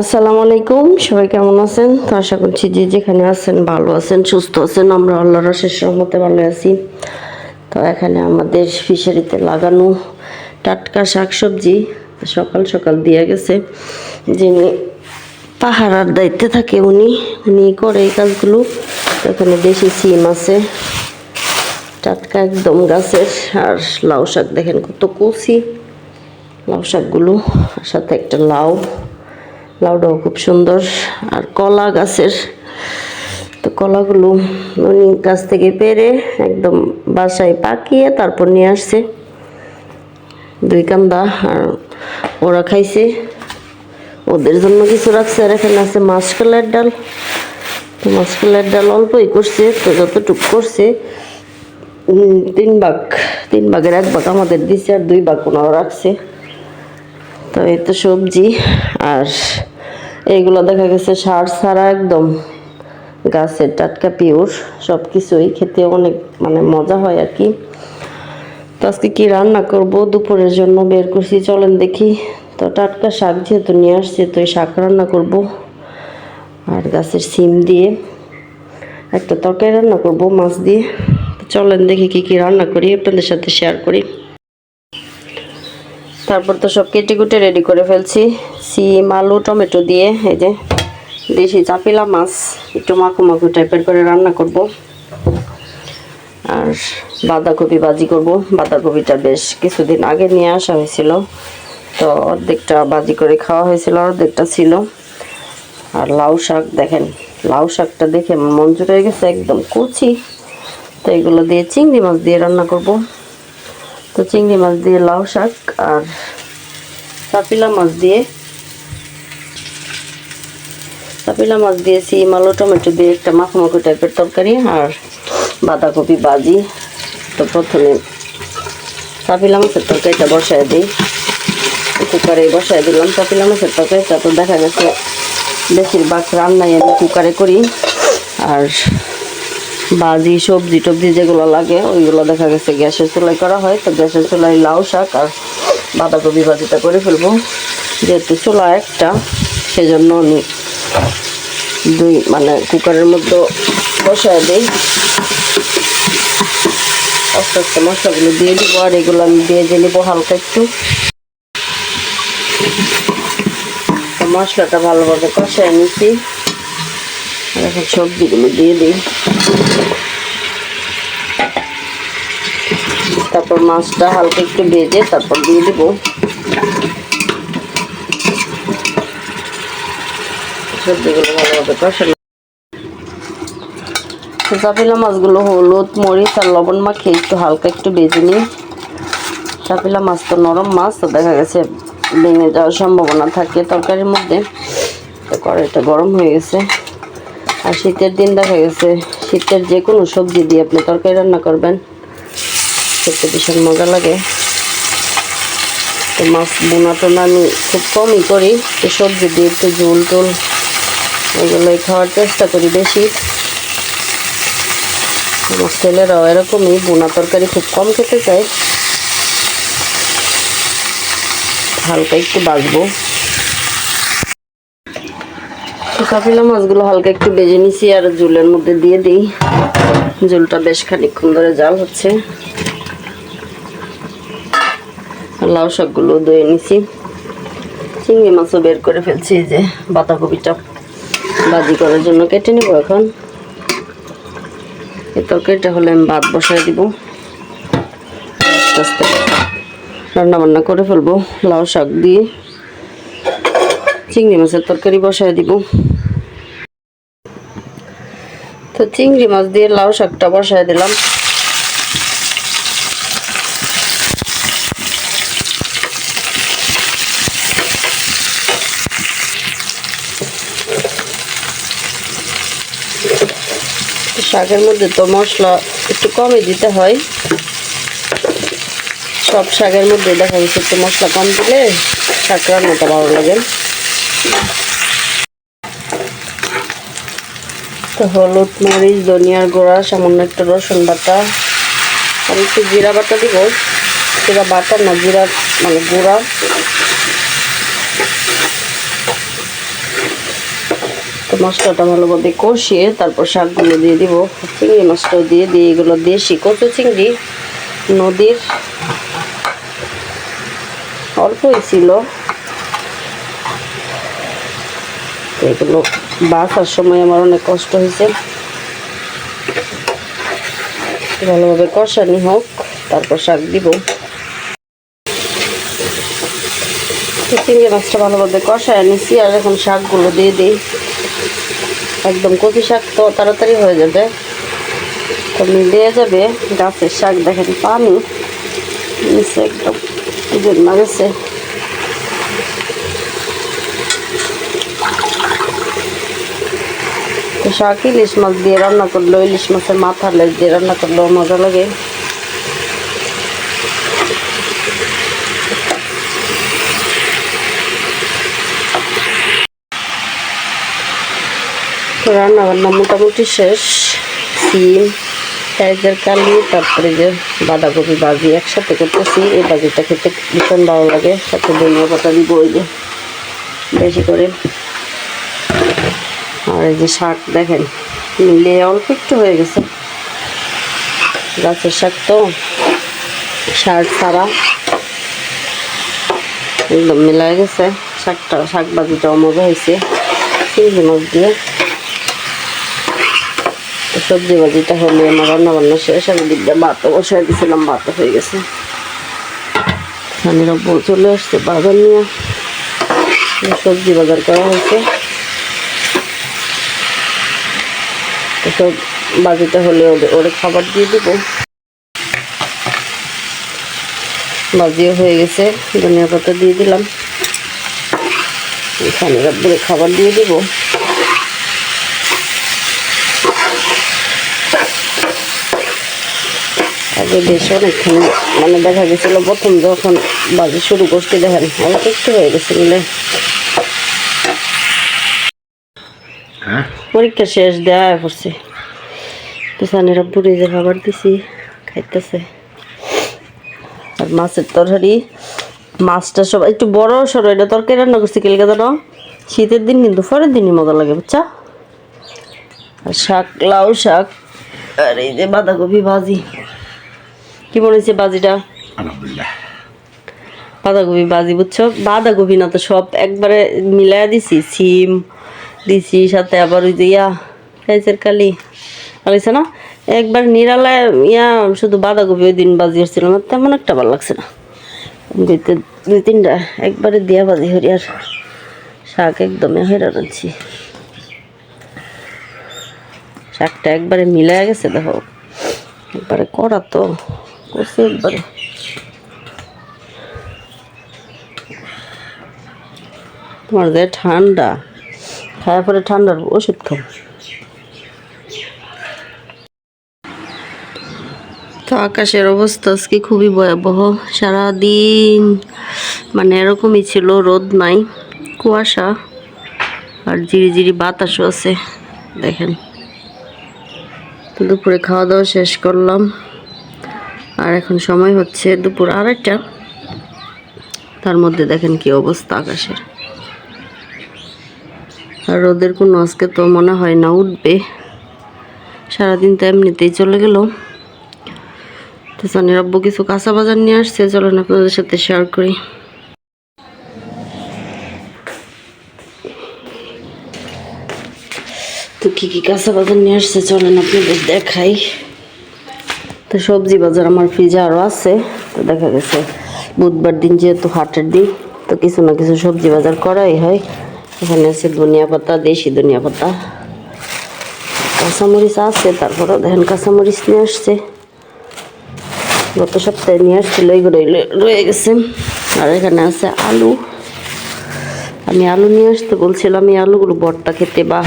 আসসালামু আলাইকুম, সবাই কেমন আছেন? তো আশা করছি যে যেখানে আছেন ভালো আছেন, সুস্থ আছেন। আমরা আল্লাহর শেষ রহমতে ভালো আছি। তো এখানে আমাদের ফিশারিতে লাগানো টাটকা শাকসবজি সকাল সকাল দিয়ে গেছে। যিনি পাহারার দায়িত্বে থাকে উনি উনি করে এই কাজগুলো। এখানে দেশি সিম আছে, টাটকা একদম গাছের। আর লাউ শাক দেখেন কত কচি। লাউ শাকগুলো সাথে একটা লাউ। লাউটাও খুব সুন্দর। আর কলা গাছের তো কলাগুলো উনি গাছ থেকে পেরে একদম বাসায় পাকিয়ে তারপর নিয়ে আসছে। দুই কান্দা আর ওরা খাইছে। ওদের জন্য কিছু রাখছে আর এখানে আছে মাসকলাইয়ের ডাল। তো মাসকলাইয়ের ডাল অল্পই করছে, তো যতটুকু করছে তিন ভাগ, তিন ভাগের এক ভাগ আমাদের দিছে আর দুই ভাগ ওনারা রাখছে। তো এই তো সবজি আর এইগুলো দেখা গেছে সার ছাড়া একদম গাছের টাটকা পিওর সব কিছুই খেতে অনেক মানে মজা হয় আর কি। তো আজকে কী রান্না করব? দুপুরের জন্য বের করছি, চলেন দেখি। তো টাটকা শাক যেহেতু নিয়ে আসছে, তো এই শাক রান্না করব। আর গাছের সিম দিয়ে একটা তরকারি রান্না করব, মাছ দিয়ে। চলেন দেখি কি কি রান্না করি, আপনাদের সাথে শেয়ার করি। তারপর তো সব কেটে কুটে রেডি করে ফেলছি। সিম, আলু, টমেটো দিয়ে, এই যে দেশি চাপিলা মাছ, একটু মাখু মাখু টাইপের করে রান্না করব। আর বাঁধাকপি ভাজি করব। বাঁধাকপিটা বেশ কিছুদিন আগে নিয়ে আসা হয়েছিল। তো অর্ধেকটা ভাজি করে খাওয়া হয়েছিল, অর্ধেকটা ছিল। আর লাউ শাক দেখেন, লাউ শাকটা দেখে মন জুড়ে গেছে, একদম কচি। তো এগুলো দিয়ে চিংড়ি মাছ দিয়ে রান্না করব। তো চিংড়ি মাছ দিয়ে লাউ শাক আর চাপিলা মাছ দিয়ে চাপিলা মাছ দিয়ে সিম আলু, টমেটো দিয়ে একটা মাখো টাইপের তরকারি আর বাঁধাকপি বাজি তো প্রথমে চাপিলা মাছের তরকারিটা বসায় দিই। কুকারে বসায় দিলাম চাপিলা মাছের তরকারিটা। তো দেখা গেছে বেশিরভাগ রান্নাই আমি কুকারে করি। আর ভাজি সবজি টবজি যেগুলো লাগে, ওইগুলো দেখা গেছে গ্যাসের চুলাই করা হয়। তো গ্যাসের চুলাই লাউ শাক আর বাঁধাকপি ভাজিটা করে ফেলব। যেহেতু চুলা একটা, সেজন্য আমি দুই মানে কুকারের মধ্যে বসায় দিই। আস্তে আস্তে মশলাগুলো দিয়ে দিব, আর এগুলো আমি দিয়ে দিয়ে নিবো হালকা একটু। মশলাটা ভালোভাবে কষায় নিচ্ছি এখন সবজিগুলো দিয়ে দিই। তারপর মাছটা হালকা একটু ভেজে তারপর দিয়ে দিব। সবজিগুলো ভালোভাবে চাপিলা মাছগুলো হলুদ, মরিচ আর লবণ মাখিয়ে একটু হালকা একটু ভেজে নিই। চাপিলা মাছ তো নরম মাছ, তো দেখা গেছে ভেঙে যাওয়ার সম্ভাবনা থাকে তরকারির মধ্যে। কড়াইটা গরম হয়ে গেছে। আর শীতের দিন দেখা গেছে, শীতের যে কোনো সবজি দিয়ে আপনি তরকারি রান্না করবেন। খেতে ভীষণ মজা লাগে। তো মাছ বোনা টোনা আমি খুব কমই করি। তো সবজি দিয়ে একটু ঝোল টোল এগুলোই খাওয়ার চেষ্টা করি বেশি। আমার ছেলেরাও এরকমই, বোনা তরকারি খুব কম খেতে চায়। হালকা একটু বাজবো কাপিলা মাছগুলো হালকা একটু বেজে নিছি আর ঝোলের মধ্যে দিয়ে দিই। ঝোলটা বেশ খানিকক্ষণ ধরে জাল হচ্ছে। লাউ শাকগুলো ধুয়ে নিছি। চিংড়ি মাছও বের করে ফেলছি যে বাঁধাকপিটা ভাজি করার জন্য কেটে নেব এখন। এই তরকারিটা হলে আমি ভাত বসায় দিব। আস্তে আস্তে রান্না বান্না করে ফেলব। লাউ শাক দিয়ে চিংড়ি মাছের তরকারি বসায় দিব। তো চিংড়ি মাছ দিয়ে লাউ শাকটা বসায় দিলাম। শাকের মধ্যে তো মশলা একটু কমই দিতে হয়। সব শাকের মধ্যে দেখা গেছে একটু মশলা কম দিলে শাক রান্নাটা ভালো লাগে। তো হলুদ মরিচ, ধনিয়ার গুঁড়া, সামান্য একটু রসুন বাটা আর একটু জিরা বাটা দিব। জিরা বাটা না, জিরা মানে গুঁড়া। তো মশলাটা ভালোভাবে কষিয়ে তারপর শাকগুলো দিয়ে দিব। চিংড়ি মাছটাও দিয়ে দিয়ে এগুলো দেশি কচু চিংড়ি, নদীর। অল্পই ছিল। এগুলো বাসার সময় আমার অনেক কষ্ট হয়েছে। ভালোভাবে কষানি হোক, তারপর শাক দিব। চিংড়ি মাছটা ভালোভাবে কষায় নিছি আর এখন শাকগুলো দিয়ে দিই। একদম কচি শাক তো তাড়াতাড়ি হয়ে যাবে। তো মিলিয়ে যাবে। গাছের শাক দেখেন পানি। নিচে একদম জন্মা শাক, ইলিশ মাছ দিয়ে রান্না করলেও ইলিশ মাছের মাথা লেজ দিয়ে রান্না করলেও মজা লাগে। রান্না বান্না মোটামুটি শেষ, সিম, পেঁয়াজের কালি, তারপরে যে বাঁধাকপি ভাজি একসাথে করতেছি, এই ভাজিটা খেতে ভীষণ ভালো লাগে। সাথে ধনিয়া পাতা দিব ওই যে, বেশি করে। আর এই যে শাক দেখেন, মিলে অল্প একটু হয়ে গেছে। গাছের শাক তো শাক ছাড়া। একদম মিলাই গেছে, শাকটা শাক ভাজিটাও মজা হয়েছে। চিংড়ি মাছ দিয়ে। সবজি ভাজিটা হলে আমার রান্না বান্না শেষ। আমি দিকটা ভাতও বসাই দিয়েছিলাম ভাতও হয়ে গেছে। স্বামীরা চলে আসছে বাজার নিয়ে। সবজি বাজার করা হয়েছে। তো বাজিটা হলে ওদের ওরে খাবার দিয়ে দিব। বাজিও হয়ে গেছে ধনিয়া পাতা দিয়ে দিলাম। এখানে রাব্বুরে খাবার দিয়ে দিব। আগে বেশ অনেকখানি মানে দেখা গেছিল প্রথম যখন বাজি শুরু করতে দেখেন অনেক একটু হয়ে গেছে হ্যাঁ? পরীক্ষা শেষ দেওয়া পড়ছে। তুষানেরা পুড়ে যে খাবার দিছি খাইতেছে। আর মাছের তরকারি মাছটা সব একটু বড় সরো এটা তরকারি রান্না করছি কেলকে জানো? শীতের দিন কিন্তু পরের দিনই মজা লাগে বুঝছা? আর শাক লাউ শাক আর এই যে বাঁধাকপি ভাজি। কি মনে হচ্ছে বাজিটা বাঁধাকপি ভাজি বুঝছ? বাঁধাকপি না তো সব একবারে মিলাইয়া দিছি সিম দিছি সাথে আবার ওই যে ইয়া কালি। লাগছে না। একবার নিরালায় ইয়া শুধু বাঁধাকপি ওই দিন বাজি হচ্ছিল, আমার তেমন একটা ভালো লাগছে না। দুইতে দুই তিনটা, একবারে দিয়া বাজি হরি আর শাক একদমই হেরা রাখছি শাকটা একবারে মিলাইয়া গেছে, দেখো। একবারে করা তো করছে একবারে। তোমার যে ঠান্ডা খাওয়ার পরে ঠান্ডার ওষুধ খাও তো আকাশের অবস্থা আজকে খুবই ভয়াবহ। সারাদিন মানে এরকমই ছিল, রোদ নাই, কুয়াশা আর জিরি জিরি বাতাসও আছে, দেখেন। দুপুরে খাওয়া দাওয়া শেষ করলাম। আর এখন সময় হচ্ছে দুপুর আড়াইটা। তার মধ্যে দেখেন কি অবস্থা আকাশের। আর রোদের কোনো আজকে তো মনে হয় না উঠবে। সারাদিন তো এমনিতেই চলে গেল। তো সানির কিছু কাঁচা বাজার নিয়ে আসছে চলেন আপনাদের সাথে শেয়ার করি। তো কি কি কাঁচা বাজার নিয়ে আসছে, চলেন আপনাদের দেখাই। তো সবজি বাজার আমার ফ্রিজে আরও আছে, তো দেখা গেছে বুধবার দিন যেহেতু হাটের দিন, তো কিছু না কিছু সবজি বাজার করাই হয়। এখানে আছে ধনিয়া পাতা, দেশি ধনিয়া পাতা, কাঁচামরিচ আছে, তারপরেও দেখেন কাঁচামরিচ নিয়ে আসছে। গত সপ্তাহে নিয়ে আসছিল এগুলো রয়ে গেছে। আর এখানে আছে আলু। আমি আলু নিয়ে আসতে বলছিলাম, এই আলুগুলো বটটা খেতে বা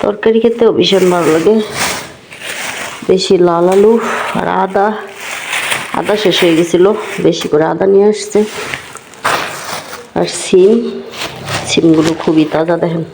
তরকারি খেতেও ভীষণ ভালো লাগে। বেশি লাল আলু আর আদা। আদা শেষ হয়ে গেছিল, বেশি করে আদা নিয়ে আসছে। আর সিম। সিমগুলো খুবই তাজা, দেখেন।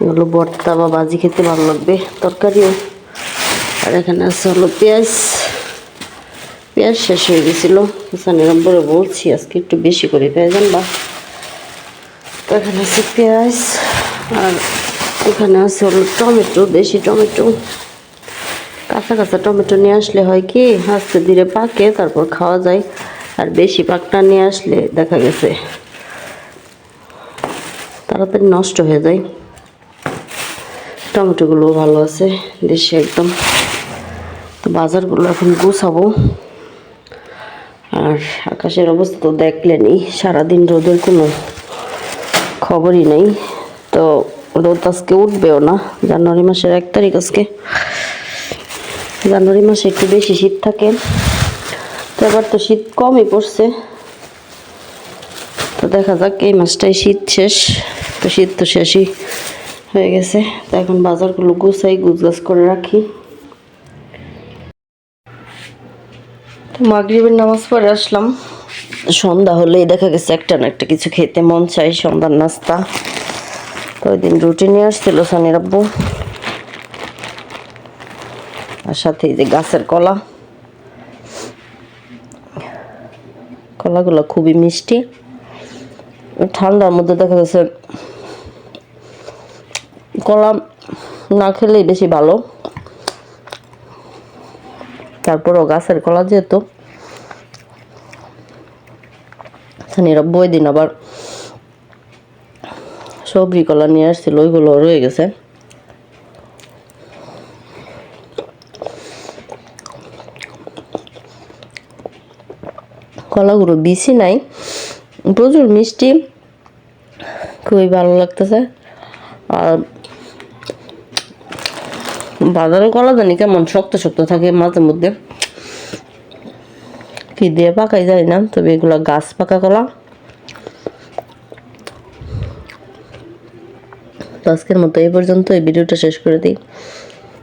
এগুলো ভর্তা বা ভাজি খেতে ভালো লাগবে। তরকারিও আর এখানে আছে হলো পেঁয়াজ। পেঁয়াজ শেষ হয়ে গেছিল। কিষানের নম্বরে বলছি, আজকে একটু বেশি করে পেঁয়াজ আনবা। তো এখানে আছে পেঁয়াজ, আর এখানে আছে হলো টমেটো, দেশি টমেটো। কাঁচা কাঁচা টমেটো নিয়ে আসলে হয় কি, আস্তে ধীরে পাকে, তারপর খাওয়া যায়। আর বেশি পাকটা নিয়ে আসলে দেখা গেছে, তাড়াতাড়ি নষ্ট হয়ে যায়। টমেটোগুলো ভালো আছে, দেশি একদম। তো বাজারগুলো এখন গুছাবো। আর আকাশের অবস্থা তো দেখলেনি সারাদিন রোদের কোনো খবরই নেই। তো রোদ আজকে উঠবেও না, জানুয়ারি মাসের এক তারিখ আজকে। জানুয়ারি মাসে একটু বেশি শীত থাকে, তো এবার তো শীত কমই পড়ছে। তো দেখা যাক, এই মাসটাই শীত শেষ, তো শীত তো শেষই হয়ে গেছে। তো এখন বাজারগুলো গুছাই, গুছগাছ করে রাখি। মাগরিবের নামাজ পরে আসলাম। সন্ধ্যা হলেই দেখা গেছে একটা না একটা কিছু খেতে মন চাই সন্ধ্যার নাস্তা। তো ওই দিন রুটি নিয়ে আসছিল সানির আব্বু। আর সাথে যে গাছের কলা। কলাগুলো খুবই মিষ্টি। ঠান্ডার মধ্যে দেখা গেছে কলা না খেলেই বেশি ভালো। তারপরও গাছের কলা যেহেতু সানিরা বই দিন আবার সবজি কলা নিয়ে আসছিল, ওইগুলো রয়ে গেছে। কলাগুলো বেশি নাই, প্রচুর মিষ্টি, খুবই ভালো লাগতেছে। আর বাজারে কলা জানি কেমন শক্ত শক্ত থাকে মাঝে মধ্যে। কি দিয়ে পাকাই যায় না, তবে এগুলো গাছ পাকা কলা। আজকের মতো এই পর্যন্ত এই ভিডিওটা শেষ করে দিই।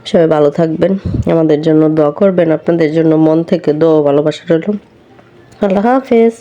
সবাই ভালো থাকবেন, আমাদের জন্য দোয়া করবেন, আপনাদের জন্য মন থেকে দোয়া ভালোবাসা রইল। আল্লাহ হাফেজ।